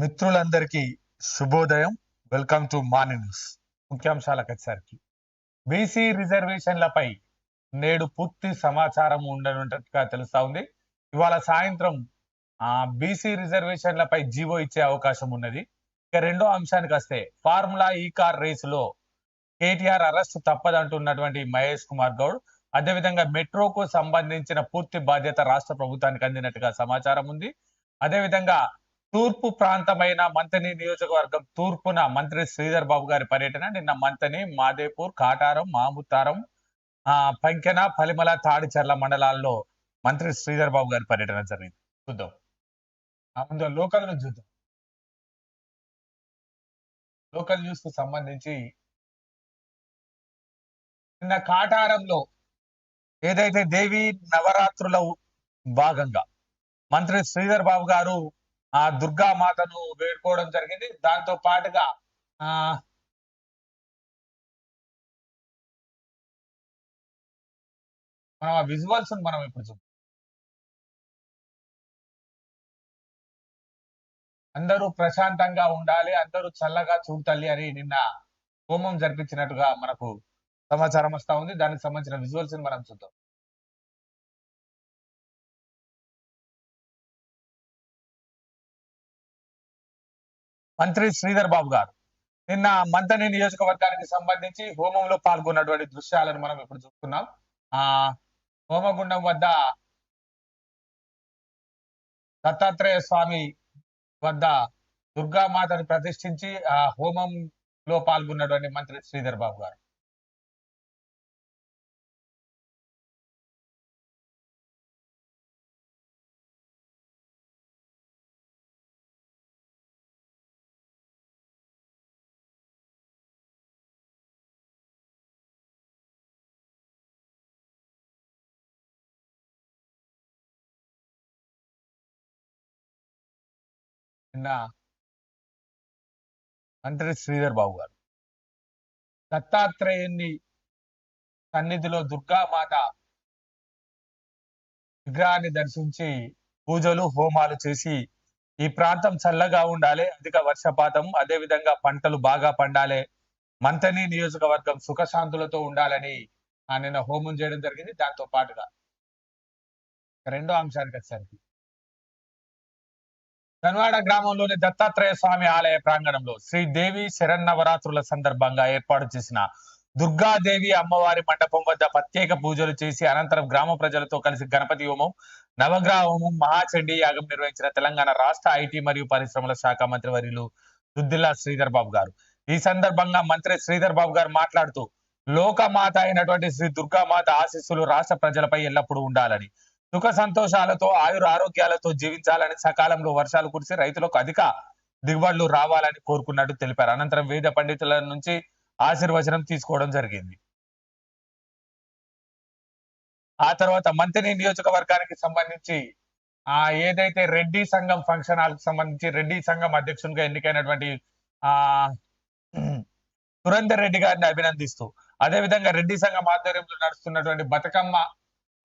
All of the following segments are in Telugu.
మిత్రులందరికీ శుభోదయం. వెల్కమ్ టు మార్నింగ్ న్యూస్ ముఖ్యాంశాలకు వచ్చేసరికి బీసీ రిజర్వేషన్లపై నేడు పూర్తి సమాచారం ఉండనున్నట్టుగా తెలుస్తా ఉంది. ఇవాళ సాయంత్రం ఆ బీసీ రిజర్వేషన్లపై జీవో ఇచ్చే అవకాశం ఉన్నది. ఇక రెండో అంశానికి వస్తే ఫార్ములా ఈ కార్ రేసులో కేటీఆర్ అరెస్ట్ తప్పదంటున్నటువంటి మహేష్ కుమార్ గౌడ్. అదేవిధంగా మెట్రోకు సంబంధించిన పూర్తి బాధ్యత రాష్ట్ర ప్రభుత్వానికి అందినట్టుగా సమాచారం ఉంది. అదేవిధంగా తూర్పు ప్రాంతమైన మంతని నియోజకవర్గం తూర్పున మంత్రి శ్రీధర్ బాబు గారి పర్యటన నిన్న మంతని మాదేపూర్ కాటారం మాముతారం ఆ పంకెన పలిమల తాడిచర్ల మండలాల్లో మంత్రి శ్రీధర్ బాబు గారి పర్యటన జరిగింది. చూద్దాం. ఆ ముందు లోకల్ నుంచి చూద్దాం. లోకల్ న్యూస్కు సంబంధించి నిన్న కాటారంలో ఏదైతే దేవి నవరాత్రుల భాగంగా మంత్రి శ్రీధర్ బాబు గారు ఆ దుర్గా మాతను వేడుకోవడం జరిగింది. దాంతో పాటుగా ఆ మనం ఆ విజువల్స్ మనం ఇప్పుడు చూద్దాం. అందరూ ప్రశాంతంగా ఉండాలి అందరూ చల్లగా చూడాలి అని నిన్న హోమం జరిపించినట్టుగా మనకు సమాచారం వస్తా ఉంది. దానికి సంబంధించిన విజువల్స్ మనం చూద్దాం. మంత్రి శ్రీధర్ బాబు గారు. నిన్న మంతని నియోజకవర్గానికి సంబంధించి హోమంలో పాల్గొన్నటువంటి దృశ్యాలను మనం ఇప్పుడు చూస్తున్నాం. ఆ హోమగుండం వద్ద దత్తాత్రేయ స్వామి వద్ద దుర్గామాతను ప్రతిష్ఠించి ఆ హోమంలో పాల్గొన్నటువంటి మంత్రి శ్రీధర్ బాబు గారు. నిన్న మంత్రి శ్రీధర్ బాబు గారు. దత్తాత్రేయుని సన్నిధిలో దుర్గామాత విగ్రహాన్ని దర్శించి పూజలు హోమాలు చేసి ఈ ప్రాంతం చల్లగా ఉండాలి అధిక వర్షపాతం అదే విధంగా పంటలు బాగా పండాలి మంతని నియోజకవర్గం సుఖశాంతులతో ఉండాలని ఆ నిన్న హోమం చేయడం జరిగింది. దాంతో పాటుగా రెండో అంశానికి వచ్చేసరికి కన్వాడ గ్రామంలోని దత్తాత్రేయ స్వామి ఆలయ ప్రాంగణంలో శ్రీదేవి శరన్నవరాత్రుల సందర్భంగా ఏర్పాటు చేసిన దుర్గాదేవి అమ్మవారి మండపం వద్ద ప్రత్యేక పూజలు చేసి అనంతరం గ్రామ ప్రజలతో కలిసి గణపతి హోమం నవగ్రహ హోమం మహాచండీ యాగం నిర్వహించిన తెలంగాణ రాష్ట్ర ఐటీ మరియు పరిశ్రమల శాఖ మంత్రి వర్యులు దుద్దిల్లా శ్రీధర్ బాబు గారు. ఈ సందర్భంగా మంత్రి శ్రీధర్ బాబు గారు మాట్లాడుతూ లోకమాత అయినటువంటి శ్రీ దుర్గామాత ఆశీస్సులు రాష్ట్ర ప్రజలపై ఎల్లప్పుడూ ఉండాలని సుఖ సంతోషాలతో ఆయుర ఆరోగ్యాలతో జీవించాలని సకాలంలో వర్షాలు కురిసి రైతులకు అధిక దిగుబడులు రావాలని కోరుకున్నట్టు తెలిపారు. అనంతరం వేద పండితుల నుంచి ఆశీర్వచనం తీసుకోవడం జరిగింది. ఆ తర్వాత మంత్రి నియోజకవర్గానికి సంబంధించి ఆ ఏదైతే రెడ్డి సంఘం ఫంక్షన్ హాల్కి సంబంధించి రెడ్డి సంఘం అధ్యక్షునిగా ఎన్నికైనటువంటి ఆ సురేందర్ రెడ్డి గారిని అభినందిస్తూ అదే విధంగా రెడ్డి సంఘం ఆధ్వర్యంలో నడుస్తున్నటువంటి బతుకమ్మ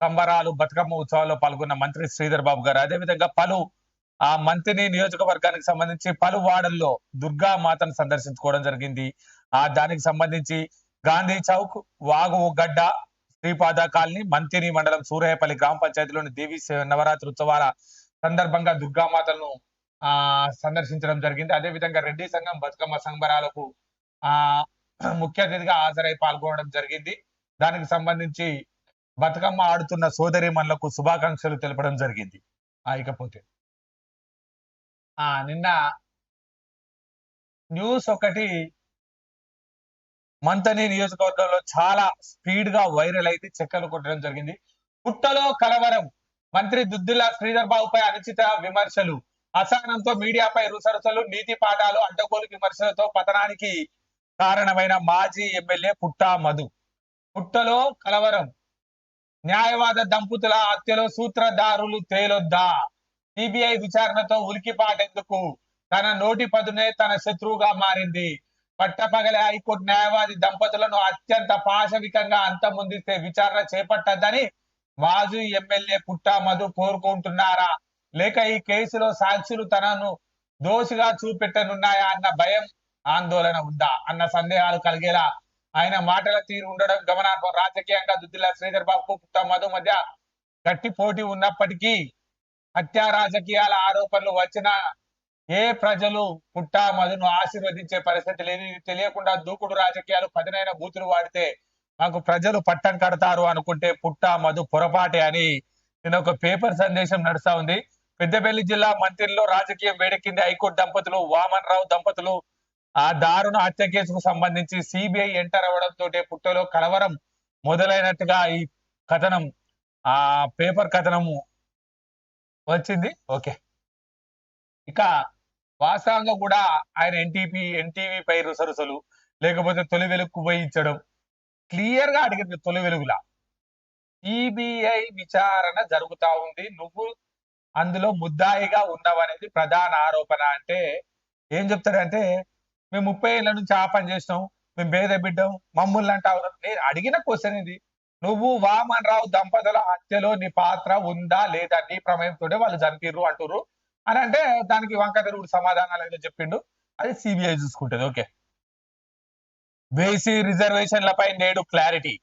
సంబరాలు బతుకమ్మ ఉత్సవాల్లో పాల్గొన్న మంత్రి శ్రీధర్ బాబు గారు. అదే విధంగా పలు ఆ మంత్రి నియోజకవర్గానికి సంబంధించి పలు వార్డుల్లో దుర్గా మాతను సందర్శించుకోవడం జరిగింది. ఆ దానికి సంబంధించి గాంధీ చౌక్ వాగు గడ్డ శ్రీపాద కాలనీ మంతిని మండలం సూర్యాపల్లి గ్రామ పంచాయతీలోని దేవి నవరాత్రి ఉత్సవాల సందర్భంగా దుర్గామాతలను ఆ సందర్శించడం జరిగింది. అదే విధంగా రెడ్డి సంఘం బతుకమ్మ సంబరాలకు ఆ ముఖ్య అతిథిగా హాజరై పాల్గొనడం జరిగింది. దానికి సంబంధించి బతుకమ్మ ఆడుతున్న సోదరి మనులకు శుభాకాంక్షలు తెలపడం జరిగింది. ఆ ఇకపోతే. ఆ నిన్న న్యూస్ ఒకటి మంతని నియోజకవర్గంలో చాలా స్పీడ్గా వైరల్ అయితే చెక్కలు కొట్టడం జరిగింది. పుట్టలో కలవరం మంత్రి దుద్దిల్లా శ్రీధర్ బాబుపై అనుచిత విమర్శలు అసహనంతో మీడియాపై రుసరుసలు నీతి పాఠాలు అడ్డగోలు విమర్శలతో పతనానికి కారణమైన మాజీ ఎమ్మెల్యే పుట్టా మధు. పుట్టలో కలవరం న్యాయవాద దంపతుల హత్యలో సూత్రధారులు తేలొద్దా? సిబిఐ విచారణతో ఉలికిపాటెందుకు తన నోటి పదునే తన శత్రువుగా మారింది. పట్టపగలే హైకోర్టు న్యాయవాది దంపతులను అత్యంత పాశవికంగా అంతమొందిస్తే విచారణ చేపట్టద్దని మాజీ ఎమ్మెల్యే పుట్టా మధు కోరుకుంటున్నారా? లేక ఈ కేసులో సాక్షులు తనను దోషిగా చూపెట్టనున్నాయా అన్న భయం ఆందోళన ఉందా? అన్న సందేహాలు కలిగేలా ఆయన మాటల తీరు ఉండడం గమనార్హం. రాజకీయంగా దుద్దిల శ్రీధర్ బాబు గుప్తా మధు మధ్య గట్టి పోటీ ఉన్నప్పటికీ హత్యా రాజకీయాల ఆరోపణలు వచ్చిన ఏ ప్రజలు పుట్ట మధును ఆశీర్వదించే పరిస్థితి లేని తెలియకుండా దూకుడు రాజకీయాలు పదినైన బూతులు వాడితే మాకు ప్రజలు పట్టం కడతారు అనుకుంటే పుట్ట మధు పొరపాటే అని నేను ఒక పేపర్ సందేశం నడుస్తా ఉంది. పెద్దపల్లి జిల్లా మంత్రిలో రాజకీయం వేడెక్కింది హైకోర్టు దంపతులు వామన్ రావు దంపతులు ఆ దారుణ హత్య కేసుకు సంబంధించి సిబిఐ ఎంటర్ అవ్వడంతో పుట్టలో కలవరం మొదలైనట్టుగా ఈ కథనం ఆ పేపర్ కథనము వచ్చింది. ఓకే. ఇక వాస్తవంగా కూడా ఆయన ఎన్టీపీ ఎన్టీవీ పై రుసరుసలు లేకపోతే తొలి వెలుగు పోయించడం క్లియర్గా అడిగింది తొలి వెలుగులా. సిబిఐ విచారణ జరుగుతా ఉంది. నువ్వు అందులో ముద్దాయిగా ఉన్నావనేది ప్రధాన ఆరోపణ. అంటే ఏం చెప్తాడంటే మేము ముప్పై ఏళ్ళ నుంచి ఆ పని చేసినాం. మేము భేద బిడ్డం మమ్మల్ని అంటావు నేను అడిగిన క్వశ్చన్ ఇది నువ్వు వామన్ రావు దంపతుల హత్యలో నీ పాత్ర ఉందా లేదా? నీ ప్రమేయంతోనే వాళ్ళు చంపిర్రు అంటురు అని అంటే దానికి వంకతరుడు సమాధానాలు ఏదో చెప్పిండు. అది సిబిఐ చూసుకుంటుంది. ఓకే. బేసీ రిజర్వేషన్లపై నేడు క్లారిటీ.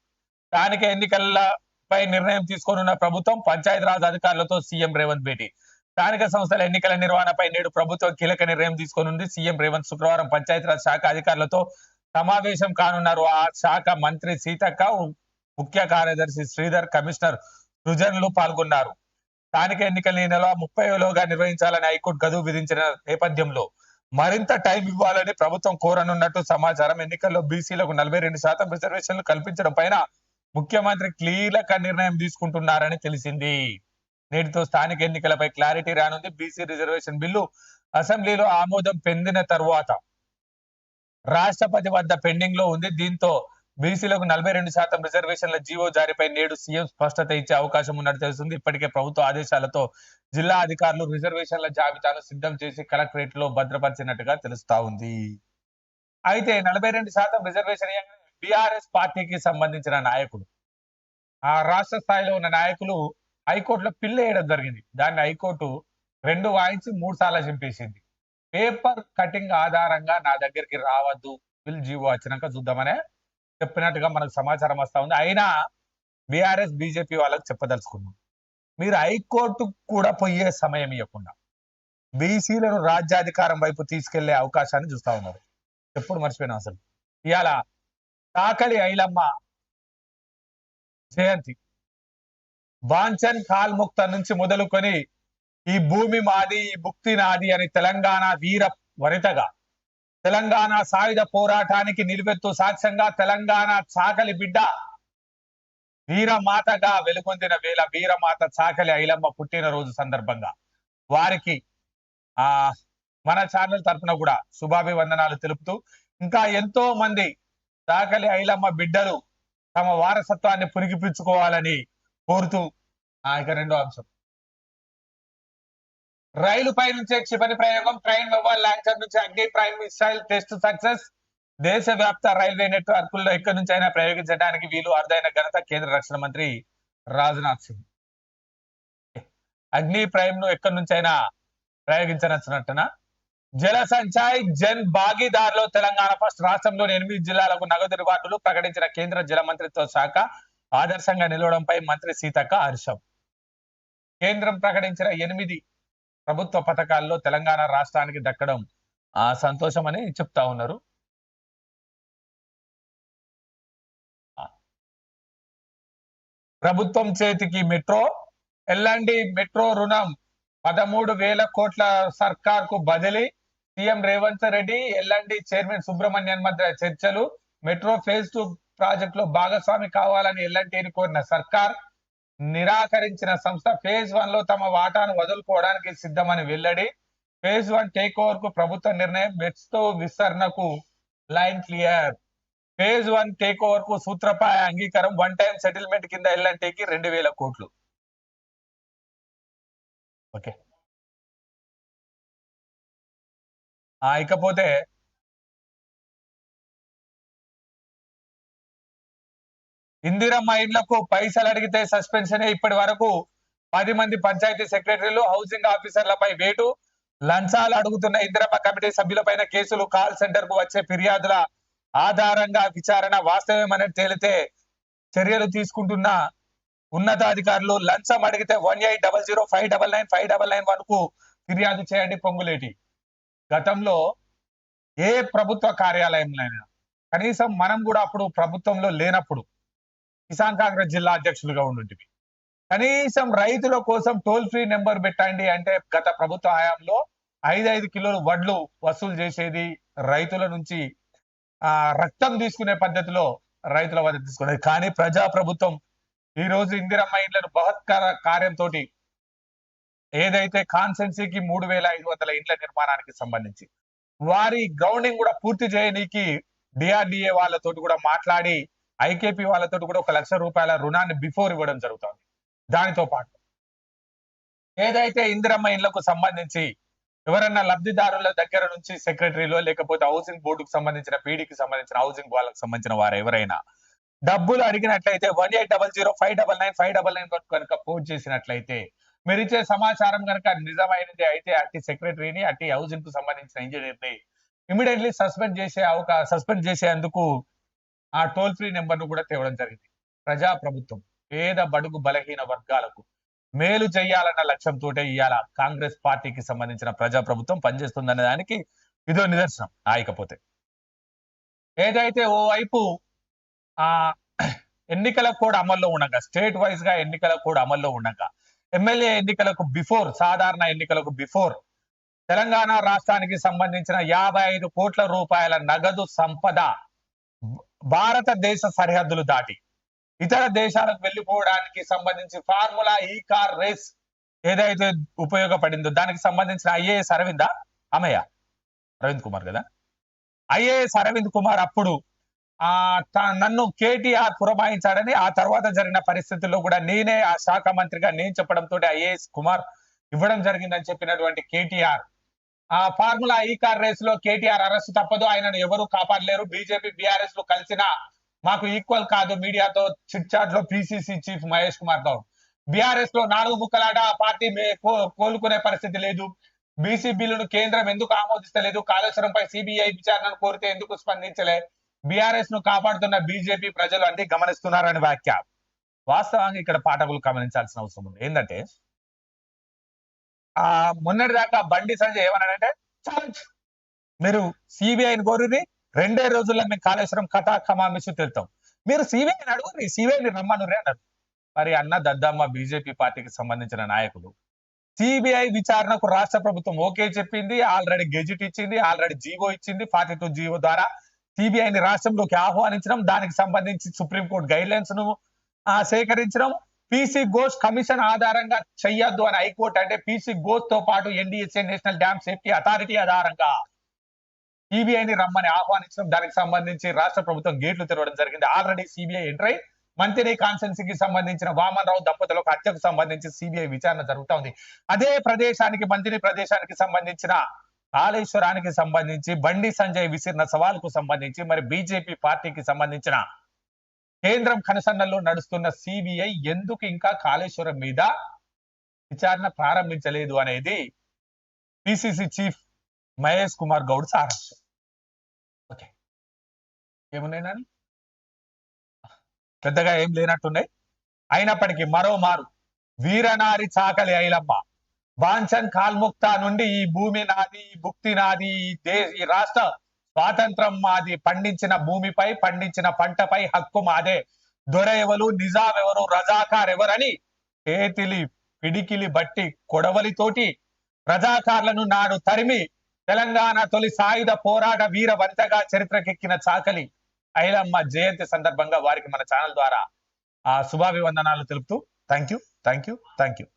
స్థానిక ఎన్నికలపై నిర్ణయం తీసుకోనున్న ప్రభుత్వం పంచాయతీరాజ్ అధికారులతో సీఎం రేవంత్ భేటీ. స్థానిక సంస్థల ఎన్నికల నిర్వహణపై నేడు ప్రభుత్వం కీలక నిర్ణయం తీసుకోనుంది. సీఎం రేవంత్ శుక్రవారం పంచాయతీరాజ్ శాఖ అధికారులతో సమావేశం కానున్నారు. ఆ శాఖ మంత్రి సీతక్క ముఖ్య కార్యదర్శి శ్రీధర్ కమిషనర్ సృజన్లు పాల్గొన్నారు. స్థానిక ఎన్నికలు ఈ నెల ముప్పైలోగా నిర్వహించాలని హైకోర్టు గదువు విధించిన నేపథ్యంలో మరింత టైం ఇవ్వాలని ప్రభుత్వం కోరనున్నట్టు సమాచారం. ఎన్నికల్లో బీసీలకు నలభై రెండు శాతం రిజర్వేషన్లు కల్పించడం పైన ముఖ్యమంత్రి కీలక నిర్ణయం తీసుకుంటున్నారని తెలిసింది. నేటితో స్థానిక ఎన్నికలపై క్లారిటీ రానుంది. బీసీ రిజర్వేషన్ బిల్లు అసెంబ్లీలో ఆమోదం పొందిన తరువాత రాష్ట్రపతి వద్ద పెండింగ్లో ఉంది. దీంతో బీసీలకు నలభై రెండు శాతం రిజర్వేషన్ల జీవో జారీపై నేడు సీఎం స్పష్టత ఇచ్చే అవకాశం ఉన్నట్టు తెలుస్తుంది. ఇప్పటికే ప్రభుత్వ ఆదేశాలతో జిల్లా అధికారులు రిజర్వేషన్ల జాబితాను సిద్ధం చేసి కలెక్టరేట్లో భద్రపరిచినట్టుగా తెలుస్తా ఉంది. అయితే నలభై రెండు శాతం రిజర్వేషన్ బీఆర్ఎస్ పార్టీకి సంబంధించిన నాయకులు ఆ రాష్ట్ర స్థాయిలో ఉన్న నాయకులు హైకోర్టులో పిల్ల వేయడం జరిగింది. దాన్ని హైకోర్టు రెండు వాయించి మూడు సార్లు చింపేసింది. పేపర్ కటింగ్ ఆధారంగా నా దగ్గరికి రావద్దు బిల్ జీవో వచ్చినాక చూద్దామనే చెప్పినట్టుగా మనకు సమాచారం వస్తా ఉంది. అయినా బీఆర్ఎస్ బీజేపీ వాళ్ళకి చెప్పదలుచుకున్నాం. మీరు హైకోర్టు కూడా పోయే సమయం ఇవ్వకుండా బీసీలను రాజ్యాధికారం వైపు తీసుకెళ్ళే అవకాశాన్ని చూస్తా ఉన్నారు. ఎప్పుడు మర్చిపోయినా అసలు. ఇవాళ తాకలి ఐలమ్మ జయంతి. బాంచన్ కాల్ముక్త నుంచి మొదలుకొని ఈ భూమి మాది ఈ భుక్తి నాది అని తెలంగాణ వీర వనితగా. తెలంగాణ సాయుధ పోరాటానికి నిలువెత్తు సాక్ష్యంగా తెలంగాణ చాకలి బిడ్డ వీరమాతగా వెలుగొందిన వేళ వీరమాత చాకలి ఐలమ్మ పుట్టినరోజు సందర్భంగా. వారికి ఆ మన ఛానల్ తరఫున కూడా శుభాభివందనాలు తెలుపుతూ ఇంకా ఎంతో మంది చాకలి ఐలమ్మ బిడ్డలు తమ వారసత్వాన్ని పురిగిపించుకోవాలని కోరుతూ ఆ యొక్క రెండో అంశం. రైలు పై నుంచే క్షిపణి ప్రయోగం ట్రైన్ మొబైల్ లాంచర్ నుంచి Agni prime missile test success. దేశవ్యాప్త రైల్వే నెట్వర్క్ల్లో ఎక్కడి నుంచి అయినా ప్రయోగించడానికి వీలు అరుదైన ఘనత కేంద్ర రక్షణ మంత్రి రాజ్నాథ్ సింగ్. అగ్ని ప్రైమ్ను ఎక్కడి నుంచి అయినా ప్రయోగించనచ్చినట్టున జల సంచాయ్ జన్ భాగీదారులో తెలంగాణ ఫస్ట్ రాష్ట్రంలోని ఎనిమిది జిల్లాలకు నగదు రివార్డులు ప్రకటించిన కేంద్ర జల మంత్రిత్వ శాఖ ఆదర్శంగా నిలవడంపై మంత్రి సీతక్క హర్షం. కేంద్రం ప్రకటించిన ఎనిమిది ప్రభుత్వ పథకాల్లో తెలంగాణ రాష్ట్రానికి దక్కడం ఆ సంతోషం అని చెప్తా ఉన్నారు. ప్రభుత్వం చేతికి మెట్రో ఎల్లండి మెట్రో రుణం పదమూడు వేల కోట్ల సర్కార్కు బదిలీ. సీఎం రేవంత్ రెడ్డి ఎల్లండి చైర్మన్ సుబ్రహ్మణ్యన్ మధ్య చర్చలు మెట్రో ఫేజ్ టూ ప్రాజెక్ట్లో భాగస్వామి కావాలని ఎల్లంటేని కోరిన సర్కార్ నిరాకరించిన సంస్థ ఫేజ్ వన్లో తమ వాటాను వదులుకోవడానికి సిద్ధమని వెల్లడి. ఫేజ్ వన్ టేక్ ఓవర్కు ప్రభుత్వ నిర్ణయం బెట్స్తో విస్తరణకు line clear. Phase one take ఓవర్కు సూత్రపాయ అంగీకారం వన్ టైం సెటిల్మెంట్ కింద ఎల్లంటేకి రెండు వేల కోట్లు. ఓకే. ఇకపోతే ఇందిరమ్మ ఇండ్లకు పైసలు అడిగితే సస్పెన్షన్ ఇప్పటి వరకు. పది మంది పంచాయతీ సెక్రటరీలు హౌసింగ్ ఆఫీసర్లపై వేటు. లంచాలు అడుగుతున్న ఇందిరమ్మ కమిటీ సభ్యులపైన కేసులు కాల్ సెంటర్కు వచ్చే ఫిర్యాదుల ఆధారంగా విచారణ వాస్తవమని తేలితే చర్యలు తీసుకుంటున్న ఉన్నతాధికారులు లంచం అడిగితే one eight double zero five double nine five double nine వన్కు ఫిర్యాదు చేయండి పొంగులేటి. గతంలో ఏ ప్రభుత్వ కార్యాలయంలో కనీసం మనం కూడా అప్పుడు ప్రభుత్వంలో లేనప్పుడు కిసాన్ కాంగ్రెస్ జిల్లా అధ్యక్షులుగా ఉండుంటివి కనీసం రైతుల కోసం టోల్ ఫ్రీ నెంబర్ పెట్టండి అంటే గత ప్రభుత్వ హయాంలో ఐదు ఐదు కిలోలు వడ్లు వసూలు చేసేది రైతుల నుంచి ఆ రక్తం తీసుకునే పద్ధతిలో రైతుల వద్ద తీసుకునేది. కానీ ప్రజా ప్రభుత్వం ఈ రోజు ఇందిరమ్మ ఇండ్లను బహత్కార కార్యంతో ఏదైతే కాన్సెన్సీకి మూడు వేల ఐదు వందల ఇండ్ల నిర్మాణానికి సంబంధించి వారి గ్రౌండింగ్ కూడా పూర్తి చేయనీకి డిఆర్డిఏ వాళ్ళతోటి కూడా మాట్లాడి ఐకేపీ వాళ్ళతోటి కూడా ఒక లక్ష రూపాయల రుణాన్ని బిఫోర్ ఇవ్వడం జరుగుతుంది. దానితో పాటు ఏదైతే ఇందిరమ్మ ఇళ్ళకు సంబంధించి ఎవరన్నా లబ్ధిదారుల దగ్గర నుంచి సెక్రటరీలో లేకపోతే హౌసింగ్ బోర్డుకు సంబంధించిన పీడీకి సంబంధించిన హౌసింగ్ వాళ్ళకి సంబంధించిన వారు ఎవరైనా డబ్బులు అడిగినట్లయితే one eight double zero five double nine five double nine కనుక ఫోన్ చేసినట్లయితే మీరు ఇచ్చే సమాచారం కనుక నిజమైనది అయితే అట్టి సెక్రటరీని అట్టి హౌసింగ్కు సంబంధించిన ఇంజనీర్ని ఇమీడియట్లీ సస్పెండ్ చేసే అవకాశం సస్పెండ్ చేసేందుకు ఆ టోల్ ఫ్రీ నెంబర్ను కూడా తేవడం జరిగింది. ప్రజా ప్రభుత్వం పేద బడుగు బలహీన వర్గాలకు మేలు చేయాలన్న లక్ష్యంతో ఇవాళ కాంగ్రెస్ పార్టీకి సంబంధించిన ప్రజా ప్రభుత్వం పనిచేస్తుందనే దానికి ఇదో నిదర్శనం. ఆయకపోతే ఏదైతే ఓ వైపు ఆ ఎన్నికల కోడ్ అమల్లో ఉండగా స్టేట్ వైజ్గా ఎన్నికల కోడ్ అమల్లో ఉండగా ఎమ్మెల్యే ఎన్నికలకు బిఫోర్ సాధారణ ఎన్నికలకు బిఫోర్ తెలంగాణ రాష్ట్రానికి సంబంధించిన యాభై ఐదు కోట్ల రూపాయల నగదు సంపద భారతదేశ సరిహద్దులు దాటి ఇతర దేశాలకు వెళ్ళిపోవడానికి సంబంధించి ఫార్ములా ఈ కార్ రేస్ ఏదైతే ఉపయోగపడిందో దానికి సంబంధించిన ఐఏఎస్ అరవింద? అమయ్య అరవింద్ కుమార్ కదా? ఐఏఎస్ అరవింద్ కుమార్ అప్పుడు ఆ నన్ను కేటీఆర్ పురమాయించాడని ఆ తర్వాత జరిగిన పరిస్థితుల్లో కూడా నేనే ఆ శాఖ మంత్రిగా నేను చెప్పడంతో ఐఏఎస్ కుమార్ ఇవ్వడం జరిగిందని చెప్పినటువంటి కేటీఆర్ ఆ ఫార్ములా ఈ కార్ రేస్లో కేటీఆర్ అరెస్ట్ తప్పదు. ఆయనను ఎవరు కాపాడలేరు. బీజేపీ బీఆర్ఎస్లో కలిసిన మాకు ఈక్వల్ కాదు మీడియాతో చిట్ చాట్లో పిసిసి చీఫ్ మహేష్ కుమార్ గౌడ్. బీఆర్ఎస్లో నాలుగు ముక్కలాట ఆ పార్టీ కోలుకునే పరిస్థితి లేదు. బీసీ బిల్లును కేంద్రం ఎందుకు ఆమోదిస్తలేదు? కాళేశ్వరంపై సిబిఐ విచారణను కోరితే ఎందుకు స్పందించలే? బీఆర్ఎస్ను కాపాడుతున్న బీజేపీ ప్రజలు అన్ని గమనిస్తున్నారని వ్యాఖ్య. వాస్తవంగా ఇక్కడ పాఠకులు గమనించాల్సిన అవసరం ఉంది. ఏంటంటే ఆ మొన్నటి దాకా బండి సంజయ్ ఏమన్నాడంటే ఛాలెంజ్ మీరు సిబిఐని కోరిది రెండే రోజుల్లో మేము కాళేశ్వరం కథా కమామిషి తెలుతాం. మీరు సిబిఐని అడుగురి సిబిఐని రమ్మనురే అన్నారు. మరి అన్న దద్దమ్మ బీజేపీ పార్టీకి సంబంధించిన నాయకులు సిబిఐ విచారణకు రాష్ట్ర ప్రభుత్వం ఓకే చెప్పింది ఆల్రెడీ గెజిట్ ఇచ్చింది ఆల్రెడీ జీవో ఇచ్చింది ఫార్టీ టూ జీవో ద్వారా సిబిఐని రాష్ట్రంలోకి ఆహ్వానించడం దానికి సంబంధించి సుప్రీంకోర్టు గైడ్ లైన్స్ను ఆ, సేకరించడం పీసీ ఘోష్ కమిషన్ ఆధారంగా చెయ్యొద్దు అని హైకోర్టు అంటే పీసీ గోస్తో పాటు NDSA national dam safety authority ఆధారంగా సిబిఐని రమ్మని ఆహ్వానించడం దానికి సంబంధించి రాష్ట్ర ప్రభుత్వం గేట్లు తెరవడం జరిగింది. ఆల్రెడీ సిబిఐ ఎంట్రై మంత్రి మంత్రి కాన్సెన్సీకి సంబంధించిన వామన్ రావు దంపతులకు హత్యకు సంబంధించి సిబిఐ విచారణ జరుగుతా ఉంది. అదే ప్రదేశానికి మంత్రి ప్రదేశానికి సంబంధించిన కాళేశ్వరానికి సంబంధించి బండి సంజయ్ విసిరిన సవాల్కు సంబంధించి మరి బీజేపీ పార్టీకి సంబంధించిన కేంద్రం కనసన్నల్లో నడుస్తున్న సిబిఐ ఎందుకు ఇంకా కాళేశ్వరం మీద విచారణ ప్రారంభించలేదు అనేది పిసిసి చీఫ్ మహేష్ కుమార్ గౌడ్ సారాంశం. ఓకే. ఏమున్నాయి నాని? పెద్దగా ఏం లేనట్టున్నాయి. అయినప్పటికీ మరోమారు వీరనారి చాకలి ఐలమ్మ. బాంచన్ కాల్ముక్త నుండి ఈ భూమి నాది ఈ భుక్తి నాది ఈ ఈ రాష్ట్ర స్వాతంత్రం మాది పండించిన భూమిపై పండించిన పంటపై హక్కు మాదే. దొర ఎవరు నిజాం ఎవరు రజాకార్ ఎవరని చేతిలి పిడికిలి బట్టి కొడవలితోటి రజాకార్లను నాడు తరిమి తెలంగాణ తొలి సాయుధ పోరాట వీర వనితగా చరిత్రకెక్కిన చాకలి ఐలమ్మ జయంతి సందర్భంగా వారికి మన ఛానల్ ద్వారా ఆ శుభాభివందనాలు తెలుపుతూ thank you thank you thank you